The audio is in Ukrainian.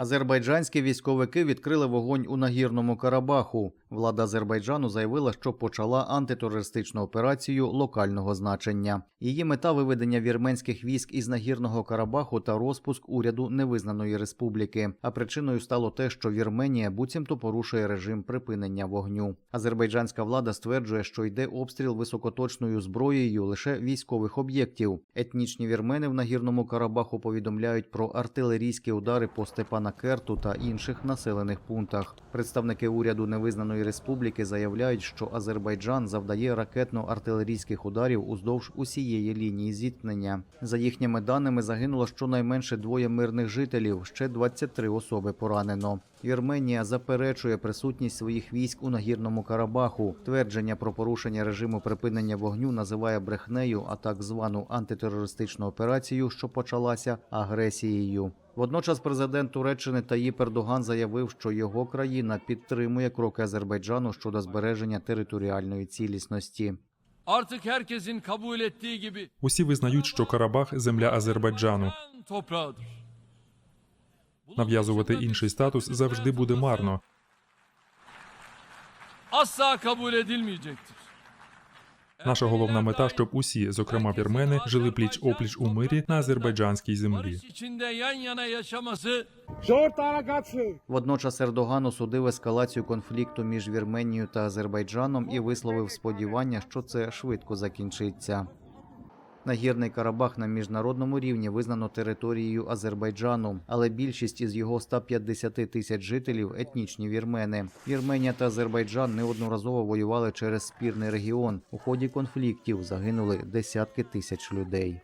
Азербайджанські військовики відкрили вогонь у нагірному Карабаху. Влада Азербайджану заявила, що почала антитерористичну операцію локального значення. Її мета виведення вірменських військ із нагірного Карабаху та розпуск уряду невизнаної республіки. А причиною стало те, що Вірменія буцімто порушує режим припинення вогню. Азербайджанська влада стверджує, що йде обстріл високоточною зброєю лише військових об'єктів. Етнічні вірмени в нагірному Карабаху повідомляють про артилерійські удари по Степана Керту та інших населених пунктах. Представники уряду невизнаної республіки заявляють, що Азербайджан завдає ракетно-артилерійських ударів уздовж усієї лінії зіткнення. За їхніми даними загинуло щонайменше двоє мирних жителів, ще 23 особи поранено. Вірменія заперечує присутність своїх військ у нагірному Карабаху. Твердження про порушення режиму припинення вогню називає брехнею, а так звану антитерористичну операцію, що почалася агресією. Водночас президент Туреччини Таїп Ердоган заявив, що його країна підтримує кроки Азербайджану щодо збереження територіальної цілісності. Усі визнають, що Карабах земля Азербайджану. Нав'язувати інший статус завжди буде марно. Наша головна мета, щоб усі, зокрема вірмени, жили пліч опліч у мирі на азербайджанській землі. Водночас Ердоган осудив ескалацію конфлікту між Вірменією та Азербайджаном і висловив сподівання, що це швидко закінчиться. Нагірний Карабах на міжнародному рівні визнано територією Азербайджану, але більшість із його 150 тисяч жителів етнічні вірмени. Вірменія та Азербайджан неодноразово воювали через спірний регіон. У ході конфліктів загинули десятки тисяч людей.